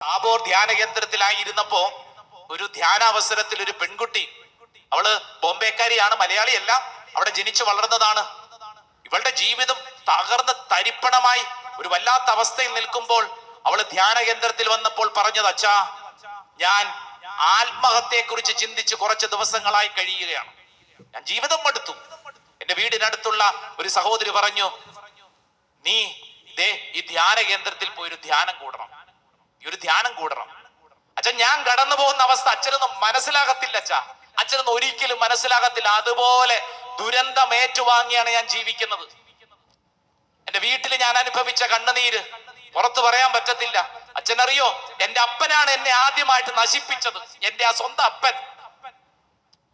താബോർ ധ്യാന കേന്ദ്രത്തിലായിരുന്നപ്പോ ഒരു ധ്യാനാവസരത്തിൽ ഒരു പെൺകുട്ടി അവൾ ബോംബേക്കാരിയാണ് മലയാളിയല്ല അവിടെ ജനിച്ചു വളർന്നതാണ്. ഇവളുടെ ജീവിതം തകർന്ന് തരിപ്പണമായി ഒരു വല്ലാത്ത അവസ്ഥയിൽ നിൽക്കുമ്പോൾ അവൾ ധ്യാന കേന്ദ്രത്തിൽ വന്നപ്പോൾ പറഞ്ഞത് അച്ഛാ ഞാൻ ആത്മഹത്യയെ കുറിച്ച് ചിന്തിച്ച് കുറച്ച് ദിവസങ്ങളായി കഴിയുകയാണ്. ഞാൻ ജീവിതം മടുത്തു. എന്റെ വീടിനടുത്തുള്ള ഒരു സഹോദരി പറഞ്ഞു നീ ദേ ഈ ധ്യാന കേന്ദ്രത്തിൽ പോയി ഒരു ധ്യാനം കൂടണം. ഈ ഒരു ധ്യാനം കൂടണം. അച്ഛൻ ഞാൻ കടന്നു പോകുന്ന അവസ്ഥ അച്ഛനൊന്നും മനസ്സിലാകത്തില്ല അച്ഛാ. അച്ഛനൊന്നും ഒരിക്കലും മനസ്സിലാകത്തില്ല. അതുപോലെ ദുരന്തം ഏറ്റുവാങ്ങിയാണ് ഞാൻ ജീവിക്കുന്നത്. എന്റെ വീട്ടിൽ ഞാൻ അനുഭവിച്ച കണ്ണുനീര് പുറത്തു പറയാൻ പറ്റത്തില്ല. അച്ഛനറിയോ എന്റെ അപ്പനാണ് എന്നെ ആദ്യമായിട്ട് നശിപ്പിച്ചത്. എന്റെ ആ സ്വന്തം അപ്പൻ.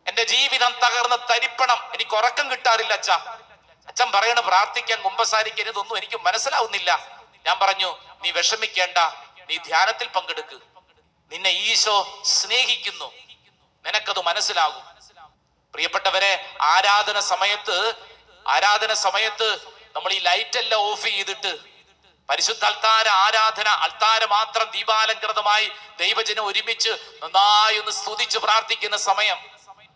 എന്റെ ജീവിതം തകർന്ന് തരിപ്പണം. എനിക്ക് ഉറക്കം കിട്ടാറില്ല അച്ഛ. അച്ഛൻ പറയണ പ്രാർത്ഥിക്കാൻ കുമ്പസാരിക്കരുതൊന്നും എനിക്ക് മനസ്സിലാവുന്നില്ല. ഞാൻ പറഞ്ഞു നീ വിഷമിക്കേണ്ട. നീ ധ്യാനത്തിൽ പങ്കെടുക്ക്. നിന്നെ ഈശോ സ്നേഹിക്കുന്നു. നിനക്കത് മനസ്സിലാകും. പ്രിയപ്പെട്ടവരെ ആരാധന സമയത്ത് ആരാധന സമയത്ത് നമ്മൾ ഈ ലൈറ്റ് എല്ലാം ഓഫ് ചെയ്തിട്ട് പരിശുദ്ധ അൽത്താര ആരാധന അൽത്താര മാത്രം ദീപാലങ്കൃതമായി ദൈവജനം ഒരുമിച്ച് നന്നായി ഒന്ന് സ്തുതിച്ച് പ്രാർത്ഥിക്കുന്ന സമയം.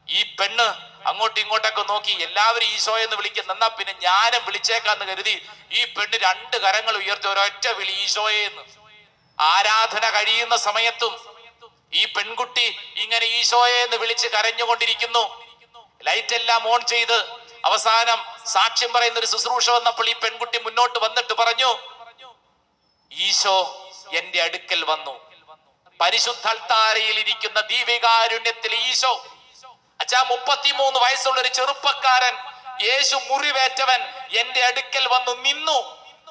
ഈ പെണ്ണ് അങ്ങോട്ടും ഇങ്ങോട്ടൊക്കെ നോക്കി എല്ലാവരും ഈശോ എന്ന് വിളിക്കുന്ന എന്നാ പിന്നെ ഞാനും വിളിച്ചേക്കാന്ന് കരുതി ഈ പെണ്ണ് രണ്ട് കരങ്ങൾ ഉയർത്തി ഒരൊറ്റ വിളി ഈശോയെ എന്ന്. ആരാധന കഴിയുന്ന സമയത്തും ഈ പെൺകുട്ടി ഇങ്ങനെ ഈശോയെ എന്ന് വിളിച്ച് കരഞ്ഞുകൊണ്ടിരിക്കുന്നു. ലൈറ്റ് എല്ലാം ഓൺ ചെയ്ത് അവസാനം സാക്ഷ്യം പറയുന്ന ഒരു ശുശ്രൂഷ വന്നപ്പോൾ ഈ പെൺകുട്ടി മുന്നോട്ട് വന്നിട്ട് പറഞ്ഞു ഈശോ എന്റെ അടുക്കൽ വന്നു. പരിശുദ്ധ അൾത്താരയിൽ ഇരിക്കുന്ന ദീപികാരുണ്യത്തിൽ ഈശോ. അച്ഛാ മുപ്പത്തിമൂന്ന് വയസ്സുള്ള ഒരു ചെറുപ്പക്കാരൻ യേശു മുറിവേറ്റവൻ എന്റെ അടുക്കൽ വന്നു നിന്നു.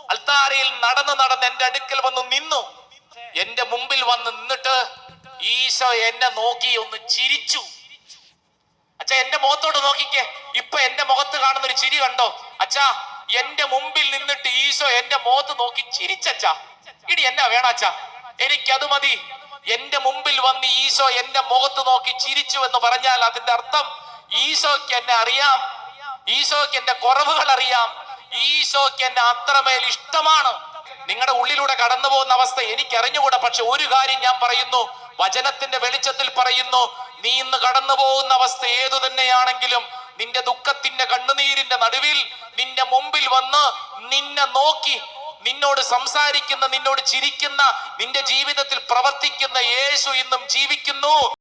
അൾത്താരയിൽ നടന്ന് നടന്ന് എന്റെ അടുക്കൽ വന്നു നിന്നു. എന്റെ മുമ്പിൽ വന്ന് നിന്നിട്ട് ഈശോ എന്നെ നോക്കി ഒന്ന് ചിരിച്ചു. അച്ഛ എന്റെ മുഖത്തോട്ട് നോക്കിക്കേ. ഇപ്പൊ എന്റെ മുഖത്ത് കാണുന്ന ഒരു ചിരി കണ്ടോ? അച്ഛാ എന്റെ മുമ്പിൽ നിന്നിട്ട് ഈശോ എന്റെ മുഖത്ത് നോക്കി ചിരിച്ചച്ചാ ഇടി എന്നാ വേണം അച്ഛാ? എനിക്കത് മതി. എന്റെ മുമ്പിൽ വന്ന് ഈശോ എന്റെ മുഖത്ത് നോക്കി ചിരിച്ചു എന്ന് പറഞ്ഞാൽ അതിന്റെ അർത്ഥം ഈശോയ്ക്ക് എന്നെ അറിയാം. ഈശോയ്ക്ക് എന്റെ കുറവുകൾ അറിയാം. ഈശോയ്ക്ക് എന്നെ അത്രമേൽ ഇഷ്ടമാണ്. നിങ്ങളുടെ ഉള്ളിലൂടെ കടന്നു പോകുന്ന അവസ്ഥ എനിക്കറിഞ്ഞുകൂടാ. പക്ഷെ ഒരു കാര്യം ഞാൻ പറയുന്നു. വചനത്തിന്റെ വെളിച്ചത്തിൽ പറയുന്നു. നീ ഇന്ന് കടന്നു പോകുന്ന അവസ്ഥ ഏതു തന്നെയാണെങ്കിലും നിന്റെ ദുഃഖത്തിന്റെ കണ്ണുനീരിന്റെ നടുവിൽ നിന്റെ മുമ്പിൽ വന്ന് നിന്നെ നോക്കി നിന്നോട് സംസാരിക്കുന്ന നിന്നോട് ചിരിക്കുന്ന നിന്റെ ജീവിതത്തിൽ പ്രവർത്തിക്കുന്ന യേശു ഇന്നും ജീവിക്കുന്നു.